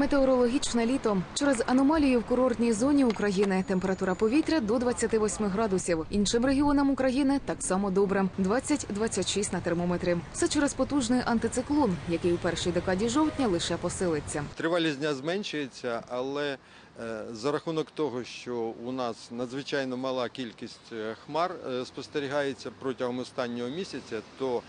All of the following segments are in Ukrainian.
Метеорологічне літо через аномалію в курортній зоні України температура повітря до 28 градусів. Іншим регіонам України так само добре 20-26 на термометрі. Все через потужний антициклон, який у першій декаді жовтня лише посилиться. Тривалість дня зменшується, але е, за рахунок того, що у нас надзвичайно мала кількість е, хмар е, спостерігається протягом останнього місяця, то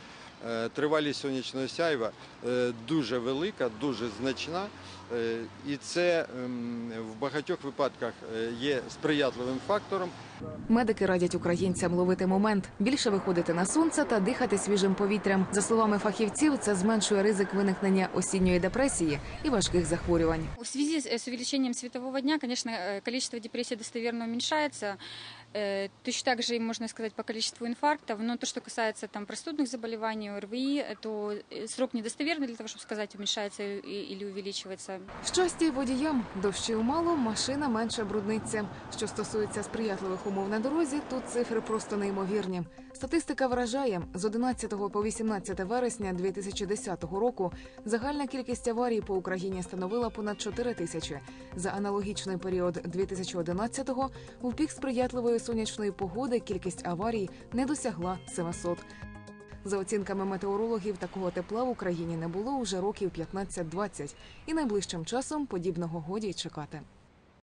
тривалість сонячного сяйва е, дуже велика, дуже значна. Е, І це ем, в багатьох випадках е, є сприятливим фактором Медики радять українцям ловити момент, більше виходити на сонце та дихати свіжим повітрям. За словами фахівців, це зменшує ризик виникнення осінньої депресії і важких захворювань. В связи с с увеличением светового дня, конечно, э, количество депрессий достоверно уменьшается. Точно так же, и можно сказать, по количеству инфарктов. Но то, что касается там, простудных заболеваний, ОРВИ, э, то э, срок недостоверный для того, чтобы сказать, уменьшается и- или увеличивается. Щастя й водіям дощів мало, машина менше брудниться. Що стосується сприятливих умов на дорозі, тут цифри просто неймовірні. Статистика вражає з 11 по 18 вересня 2010 року. Загальна кількість аварій по Україні становила понад 4 тисячі. За аналогічний період 2011-го у пік сприятливої сонячної погоди кількість аварій не досягла 700. За оцінками метеорологів, такого тепла в Україні не було уже років 15-20, і найближчим часом подібного годі й чекати.